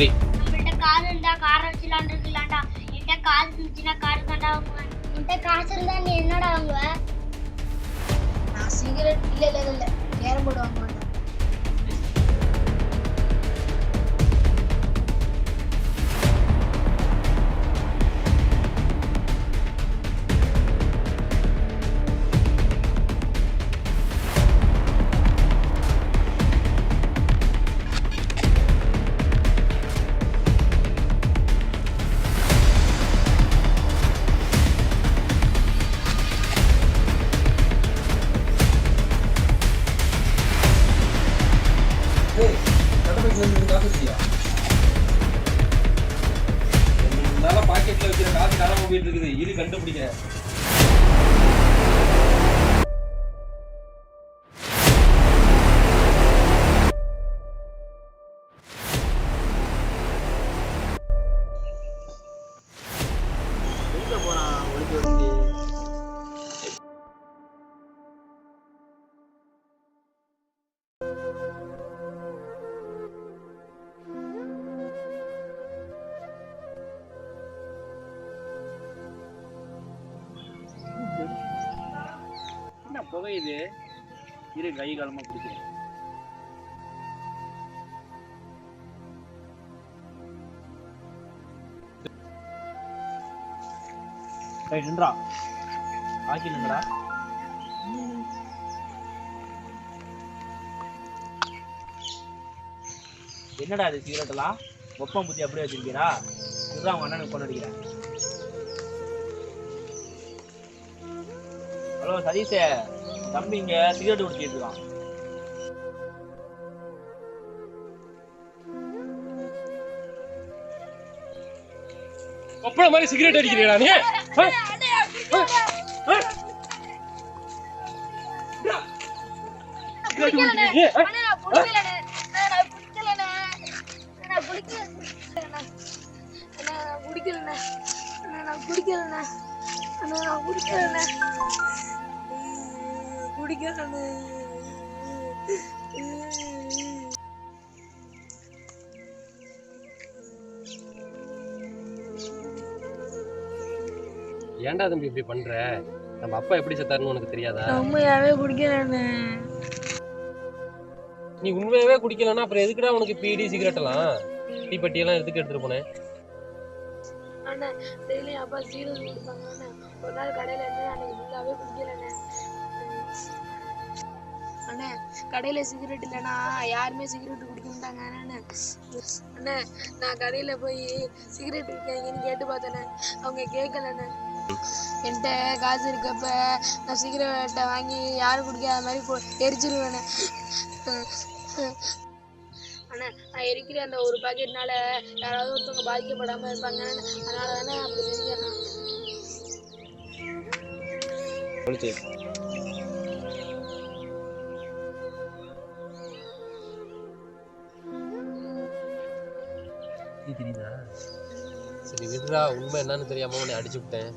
வெற்றி என்கிட்ட காசு இருந்தா கார் வச்சுலான் இருக்கலாம்டா என்கிட்ட காசு இருந்துச்சுன்னா கார் தாண்டா வாங்குவேன். என்கிட்ட காசு இருந்தா நீ என்னடா வாங்குவ? நான் சிகரெட் இல்ல இல்ல இல்ல கேரம் போர்டு போயிட்டு இருக்குது. இரு கண்டுபிடிக்க புகையுது. இரு கை காலமா பிடிக்கிறேன். ஏய் நின்றா. ஆக்கி நின்றா என்னடா இது சிகரெட் ஒப்பம் புத்தி அப்படியே வச்சிருக்கீரா? இதுதான் அவங்க அண்ணனுக்கு பொண்ணு அடிக்கிறேன். ஹலோ சதீஷே. தம்பி இங்க சிகரெட் குடிச்சிட்டு இருக்கான். ஒப்பன மாதிரி சிகரெட் அடிக்கிறீங்களா நீ குடிக்கலண்ணே நான் குடிக்கலண்ணே நான் குடிக்கலண்ணே குடிக்கலண்ணே ஏன்டா தம்பி இப்படி பண்ற? நம்ம அப்பா எப்படி செத்தாருன்னு உனக்கு தெரியாதா? உண்மையாவே குடிக்கலண்ணே. நீ உண்மையாவே குடிக்கலன்னா அப்புறம் எதுக்குடா உனக்கு பீடி சிகரெட் எல்லாம்? தீப்பெட்டி எல்லாம் எதுக்கு எடுத்துட்டு போனேன். அண்ணா டெய்லி அப்பா சீரியல் ஒரு நாள் கடையில இருந்து அன்னைக்கு ஃபுல்லாவே குடிக்கலண்ணே. அண்ணே கடையில் சிகரெட் இல்லைன்னா யாருமே சிகரெட் குடிக்க மாட்டாங்க அண்ணே. அண்ணே நான் கடையில் போய் சிகரெட் விற்காங்கன்னு கேட்டு பார்த்தேனே அவங்க கேட்கலண்ணே. என்கிட்ட காசு இருக்கப்ப நான் சிகரெட்டை வாங்கி யாரும் குடிக்காத மாதிரி போ எரிச்சிருவேண்ணே அண்ணா நான் எரிக்கிற அந்த ஒரு பாக்கெட்னால யாராவது ஒருத்தவங்க பாதிக்கப்படாமல் இருப்பாங்க அதனால தானே அப்படி செஞ்சேன் தெரியுதா? சரி விடுறா உண்மை என்னன்னு தெரியாம உன்னை அடிச்சு விட்டேன்.